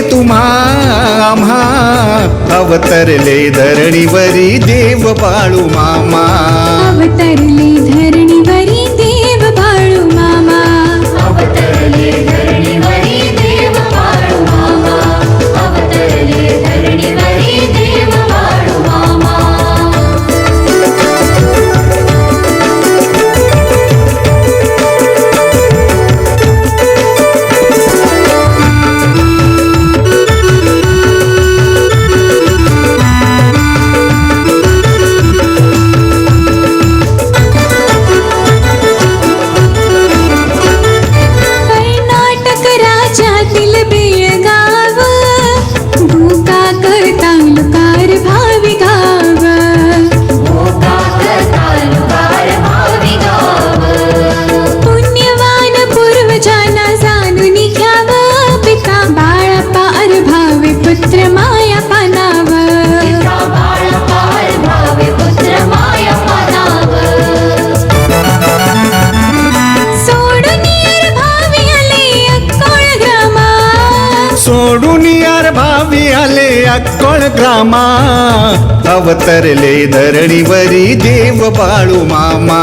तुम्हा आम्हा. अवतरले धरणीवरी देव बाळू मामा. अवतरले आम्ही आले अक्कोळ ग्रामा अवतरले धरणीवरी देव बाळू मामा.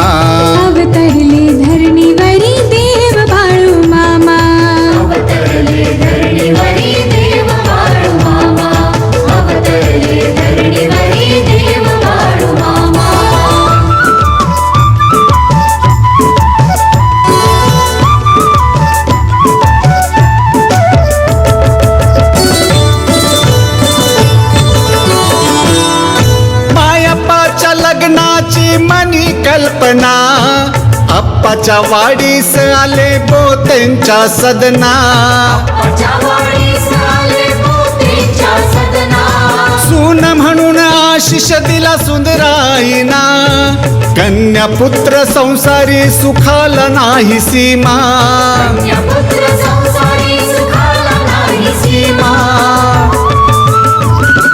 अवतरले धरणीवरी कल्पना अप्पाच्या वाडीस आले आले मोतीच्या सदना. सून म्हणून आशिष दिला सुंदराईना. कन्या पुत्र संसारी सुखाला नाही सीमा.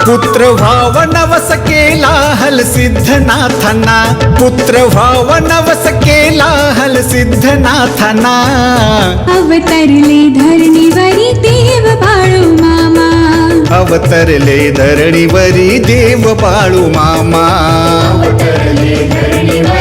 पुत्र भाव नवस केला हल सिद्धनाथना. पुत्र भाव नवस केला हल सिद्धनाथना. अवतरले धरणीवरी देव बाळू मामा. अवतरले धरणीवरी देव बाळू मामा. अवतरले धरणीवरी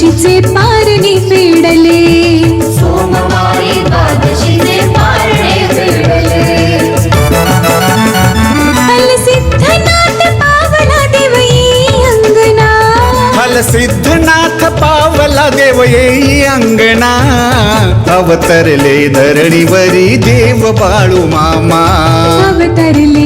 द्वादशीचे पारणे फेडले. सोमवारी द्वादशीचे पारणे फेडले. हल सिद्धनाथ पावला देवई अंगना हल सिद्धनाथ पावला देव येई अंगणा. अवतरले धरणीवरी देव बाळू मामा. अवतरले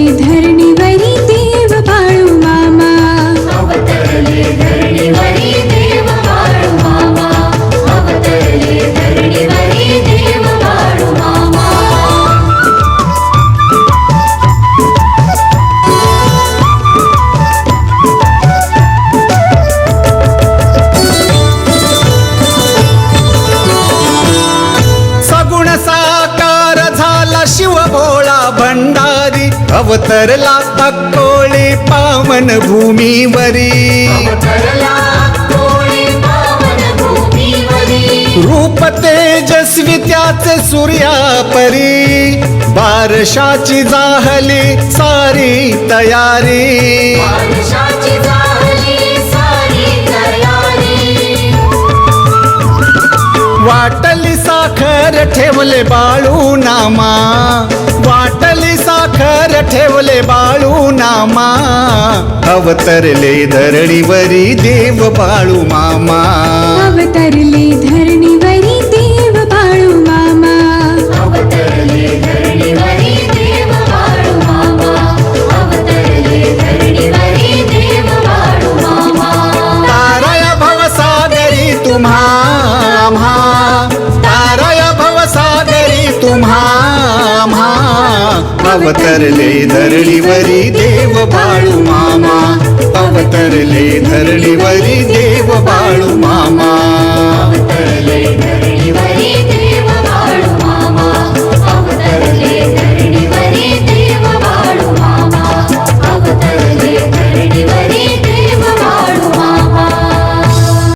अवतरला अक्कोळी पावन भूमीवरी. रूप तेजस्वी त्याचे सूर्यापरी. बारशाची जाहली सारी तयारी सारी तयारी. वाटली साखर ठेवले बाळू नामा. वाटली साखर ठेवले बाळू नामा. अवतरले धरणीवरी देव बाळू मामा. अवतरले धरणीवरी देव बाळू मामा. अवतरले धरणीवरी देव बाळू मामा. अवतरले